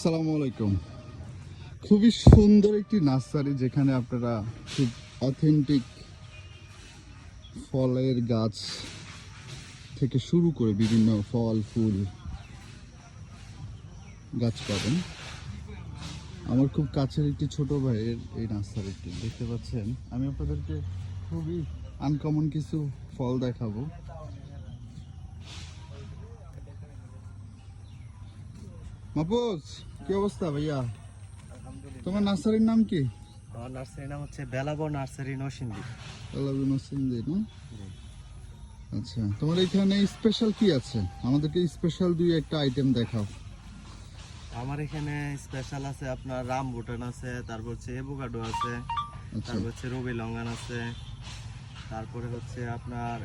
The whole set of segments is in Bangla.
আসসালামু আলাইকুম। খুবই সুন্দর একটি নার্সারি যেখানে আপনারা খুব অথেন্টিক ফলের গাছ থেকে শুরু করে বিভিন্ন ফল, ফুল গাছ পাবেন। আমার খুব কাছের একটি ছোট ভাইয়ের এই নার্সারিটি, দেখতে পাচ্ছেন? আমি আপনাদেরকে খুবই আনকমন কিছু ফল দেখাবো। মাপুস কি অবস্থা ভাইয়া? তোমার নার্সারির নাম কি? আমার নার্সারির নাম হচ্ছে বেলাবো নার্সারি নরসিংদী। আল্লাহ নসিন্দি না? আচ্ছা তোমার এখানে স্পেশাল কি আছে? আমাদেরকে স্পেশাল দুই একটা আইটেম দেখাও। আমার এখানে স্পেশাল আছে আপনার রাম ভুটান আছে তারপর হচ্ছে এভোকাডো আছে আচ্ছা। তারপর হচ্ছে রবি লঙ্গান আছে তারপরে হচ্ছে আপনার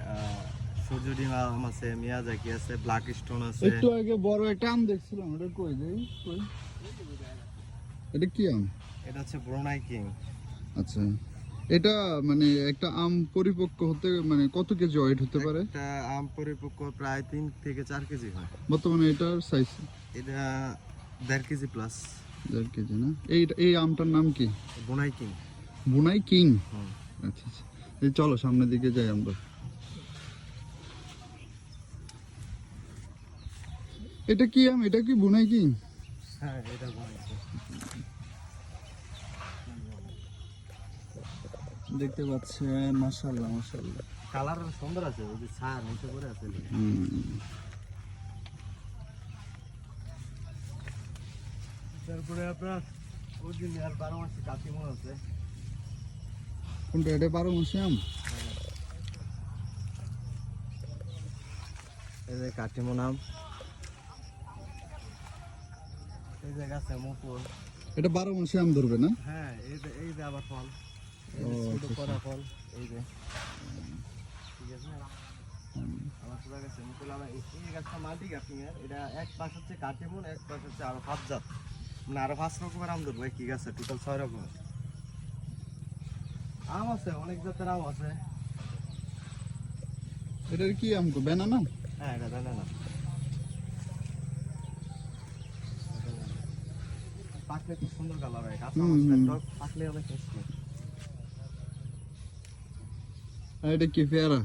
সূর্যডিম আম আছে মিয়াজাকি আছে ব্ল্যাক স্টোন আছে। একটু আগে বড় একটা আম দেখছিলাম কই দেই কই? এটা কি আম? এটা হচ্ছে ব্রোনাই কিং। আচ্ছা। এটা মানে একটা আম পরিপক্ক হতে মানে কত কেজি ওয়েট হতে পারে? একটা আম পরিপক্ক প্রায় তিন থেকে চার কেজি হয়। বর্তমানে এটার সাইজ এটা দেড় কেজি প্লাস দেড় কেজি না? এই এই আমটার নাম কি? Brunei king. Brunei king? আচ্ছা আচ্ছা। এই চলো সামনের দিকে যাই আমরা। এটা কি আম? এটা কি বুনাই কিং? হ্যাঁ এটা দেখতে পাচ্ছেন কালার সুন্দর আছে ওই যে ছায়া নিচে পড়ে আছে। তারপরে আপনার অরিজিনাল বারো মাসে কাটিমন আছে। কোনটা এটা বারো মাসে আম? এই যে কাটিমন আম। এই যে গাছে মুকুল। এটা বারো মাসে আম ধরবে না? হ্যাঁ এই যে এই যে আবার ফল। এই যে ছোট আচ্ছা, করা ফল এই যে। ঠিক আছে? আমার পুরো গাছে মুকুল। আবার এই এই গাছটা মাল্টি কাটিং এটা এক পাশ হচ্ছে কাটিমন এক পাশ হচ্ছে আরও পাঁচ জাত। মানে আরও পাঁচ রকমের আম ধরবো কি গাছে টোটাল ছয় রকমের। আম আছে অনেক জাতের আম আছে। এটার কি আম বেনানা হ্যাঁ এটা জানে না পাকলে খুব সুন্দর কালার হয় কাঁচা মাছটা পাকলে অনেক টেস্টি এটা কি পেয়ারা?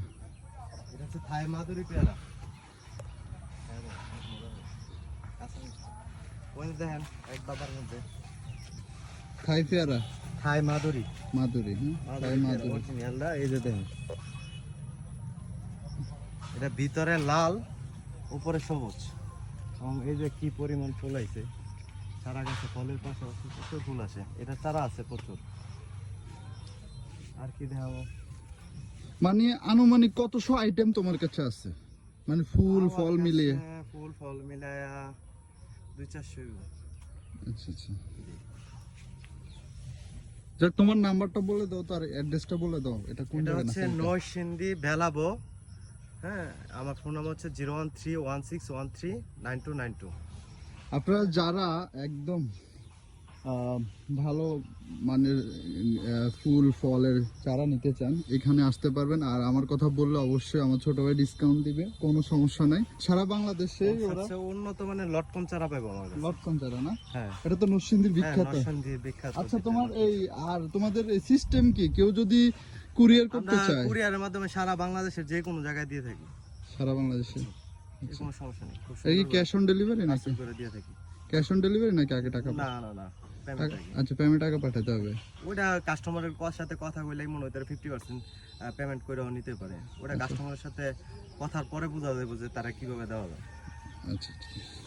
এটা হচ্ছে থাই মাদুরি পেয়ারা। রে, অনেক মজা হবে। কাঁচা মিষ্টি। ওই দেখেন এক বাবার মধ্যে। থাই পেয়ারা? থাই মাদুরি। মাধুরী হ্যাঁ? থাই মাধুরী অরিজিনালটা এই যে দেখেন। এটা ভিতরে লাল উপরে সবুজ। এবং এই যে কি পরিমাণ ফুল চারা গাছে ফলের পাশাপাশি প্রচুর ফুল আছে। এটা চারা আছে প্রচুর। আর কি দেখাবো? মানে আনুমানিক কতশো আইটেম তোমার কাছে আছে? মানে ফুল ফল মিলিয়ে। ফুল ফল মিলায়া দুই চারশো। আচ্ছা আচ্ছা। যাক তোমার নাম্বারটা বলে দাও তার অ্যাড্রেসটা বলে দাও। এটা কোন এটা জায়গায় হচ্ছে নয়সিন্দি বেলাবো হ্যাঁ আমার ফোন নাম্বার হচ্ছে zero one three one six one three nine two nine two. আপনারা যারা একদম ভালো মানের ফুল ফলের চারা নিতে চান এখানে আসতে পারবেন। আর আমার কথা বললে অবশ্যই আমার ছোট ভাই ডিসকাউন্ট দিবে কোনো সমস্যা নাই। সারা বাংলাদেশে ওরা উন্নত মানের লটকন চারা পাবো আমার লটকন চারা না? হ্যাঁ। এটা তো নরসিংদীর হ্যাঁ, বিখ্যাত। বিখ্যাত আচ্ছা তোমার এই আর তোমাদের এই সিস্টেম কি? কেউ যদি কুরিয়ার করতে চায়? কুরিয়ারের মাধ্যমে সারা বাংলাদেশের যে কোনো জায়গায় দিয়ে থাকি। সারা বাংলাদেশে? কোনো সমস্যা নেই। এটা কি ক্যাশ অন ডেলিভারি নাকি? করে দিয়ে থাকি। ক্যাশ অন ডেলিভারি নাকি আগে টাকা না না না টাকা- আচ্ছা পেমেন্ট টাকা পাঠাতে হবে। ওটা কাস্টমারের সাথে কথা বললেই মনে হয় তারা ফিফটি পার্সেন্ট পেমেন্ট করে নিতে পারে। ওটা কাস্টমারের সাথে কথার পরে বোঝা যাবে যে তারা কীভাবে দেওয়া যায়। আচ্ছা আচ্ছা